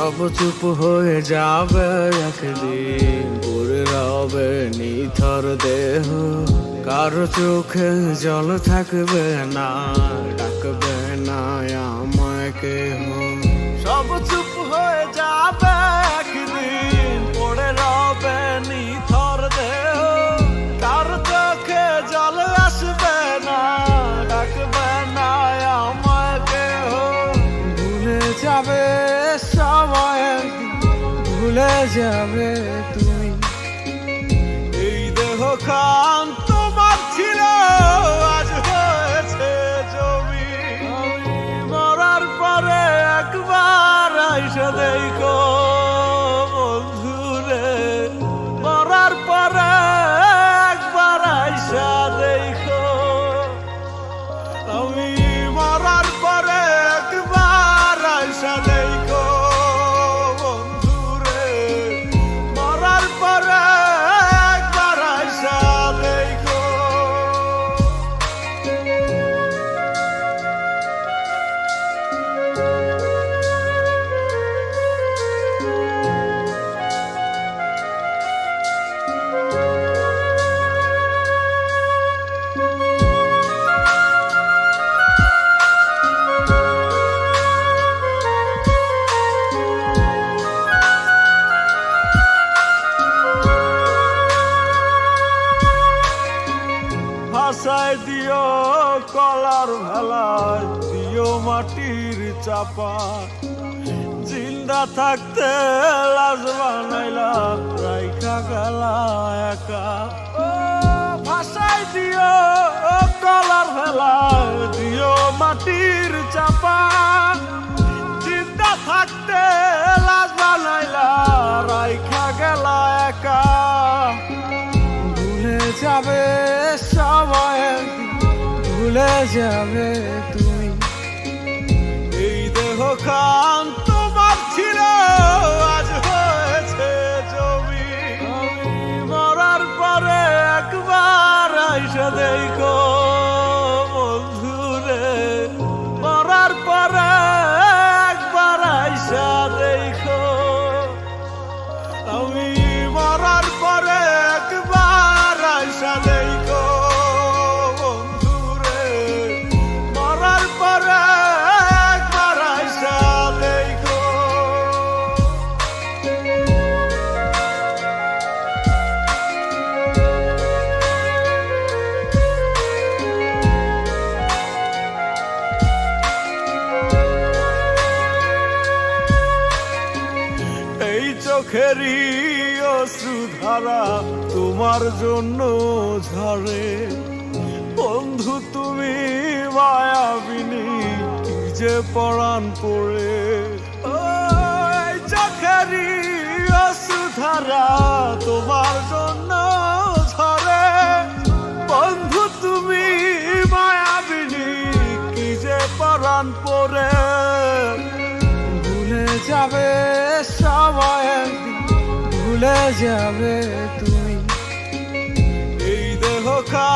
সব চুপ হয়ে যাবে একদিন। পুরে রবে নিথর দেহ। কার চোখে জল থাকবে না, ডাকবে না আমায় কেহ। সব চুপ হয়ে যাবে ভুলে যাবে তুমি। এই দেহ খান তোমার ছিল, আজ হয়েছে জমি। মরার পরে একবার আইসা দেখো। ভাষায় দিও কলার ভেলায়, দিও মাটির চাপা। জিন্দা থাকতে লাজ বানাইলা, রাইখা গেলা একা। ভাষায় দিও ভুলে যাবে তুমি। এই দেহ খান তোমার ছিল, আজ হয়েছে জমি। মরার পরে একবার আইসা দেখো চোখেরই অশ্রুধারা তোমার জন্য ঝরে। বন্ধু, তুমি মায়াবিনী যে পড়ান পড়ে। চোখেরই অশ্রুধারা তোমার জন্য সময় ভুলে যাবে তুমি। এই দেহ খা